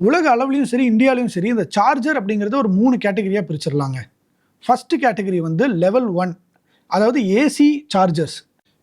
உலக அளவுலையும் சரி இந்தியாலையும் சரி இந்த சார்ஜர் அப்படிங்கிறத ஒரு மூணு கேட்டகரியாக பிரிச்சிடலாங்க. ஃபஸ்ட்டு கேட்டகரி வந்து லெவல் ஒன் அதாவது ஏசி சார்ஜர்ஸ்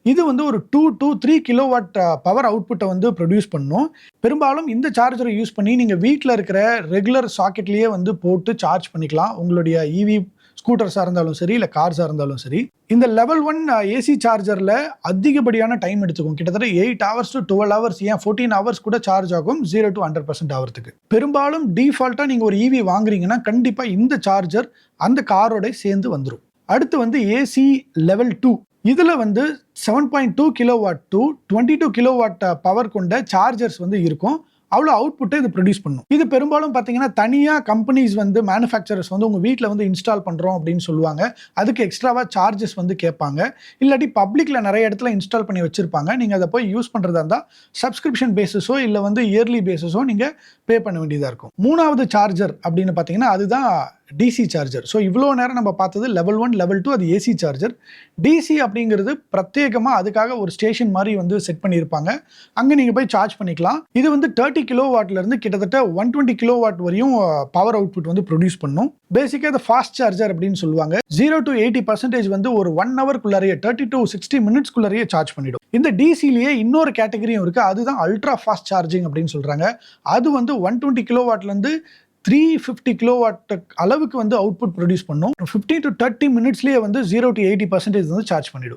இது வந்து ஒரு two two three kilo watt power அவுட்புட்டை வந்து ப்ரொடியூஸ் பண்ணும். பெரும்பாலும் இந்த சார்ஜரை யூஸ் பண்ணி நீங்கள் வீட்டில் இருக்கிற ரெகுலர் சாக்கெட்லேயே வந்து போட்டு சார்ஜ் பண்ணிக்கலாம். உங்களுடைய இவி ஸ்கூட்டர்ஸாக இருந்தாலும் சரி இல்லை கார்ஸாக இருந்தாலும் சரி இந்த லெவல் ஒன் ஏசி சார்ஜரில் அதிகப்படியான டைம் எடுத்துக்கும். கிட்டத்தட்ட eight hours to twelve hours ஏன் ஃபோர்டீன் ஹவர்ஸ் கூட சார்ஜ் ஆகும் ஜீரோ டு ஹண்ட்ரட் பர்சன்ட் ஆகிறதுக்கு பெரும்பாலும் டிஃபால்ட்டாக நீங்கள் ஒரு ஈவி வாங்குறீங்கன்னா கண்டிப்பாக இந்த சார்ஜர் அந்த காரோட சேர்ந்து வந்துடும் அடுத்து வந்து ஏசி லெவல் டூ இதில் வந்து seven point two kilo watt to twenty two kilo watt power கொண்ட சார்ஜர்ஸ் வந்து இருக்கும். அவ்வளோ அவுட்புட்டை இது ப்ரொடியூஸ் பண்ணும். இது பெரும்பாலும் பார்த்தீங்கன்னா தனியாக கம்பெனிஸ் வந்து மேனுஃபேக்சரர்ஸ் வந்து உங்கள் வீட்டில் வந்து இன்ஸ்டால் பண்ணுறோம் அப்படின்னு சொல்லுவாங்க. அதுக்கு எக்ஸ்ட்ராவாக சார்ஜஸ் வந்து கேட்பாங்க. இல்லாட்டி பப்ளிக்கில் நிறைய இடத்துல இன்ஸ்டால் பண்ணி வச்சுருப்பாங்க. நீங்கள் அதை போய் யூஸ் பண்ணுறதா இருந்தால் சப்ஸ்கிரிப்ஷன் பேசிஸோ இல்லை வந்து இயர்லி பேசிஸோ நீங்கள் பே பண்ண வேண்டியதாக இருக்கும். மூணாவது சார்ஜர் அப்படின்னு பார்த்தீங்கன்னா அதுதான் டிசி சார்ஜர் ஸோ இவ்வளோ நேரம் நம்ம பார்த்தது லெவல் ஒன் லெவல் டூ அது ஏசி சார்ஜர் டிசி அப்படிங்கிறது பிரத்யேகமாக அதுக்காக ஒரு ஸ்டேஷன் மாதிரி வந்து செட் பண்ணியிருப்பாங்க. அங்கே நீங்கள் போய் சார்ஜ் பண்ணிக்கலாம். இது வந்து தேர்ட்டி கிலோ இருந்து கிட்டத்தட்ட ஒன் டுவெண்ட்டி கிலோ வாட் வரையும் பவர் அவுட்புட் வந்து ப்ரொடியூஸ் பண்ணும். பேசிக்காக இது ஃபாஸ்ட் சார்ஜர் அப்படின்னு சொல்லுவாங்க. ஜீரோ டு எயிட்டி பர்சன்டேஜ் வந்து ஒரு ஒன் ஹவர்க்குள்ளாரையே தேர்ட்டி டு சிக்ஸ்டி மினிட்ஸ்க்குள்ளாரையே சார்ஜ் பண்ணிடும். இந்த டிசிலேயே இன்னொரு கேட்டகரியும் இருக்குது அதுதான் அல்ட்ரா ஃபாஸ்ட் சார்ஜிங் அப்படின்னு சொல்கிறாங்க அது வந்து ஒன் டுவெண்ட்டி கிலோ வாட்லேருந்து த்ரீ ஃபிஃப்டி கிலோ வாட் அளவுக்கு வந்து அவுட்புட் ப்ரொடியூஸ் பண்ணும். ஃபிஃப்டி டு தேர்ட்டி மினிட்ஸ்லேயே வந்து ஜீரோ டு எயிட்டி பர்சன்டேஜ் வந்து சார்ஜ் பண்ணிவிடும்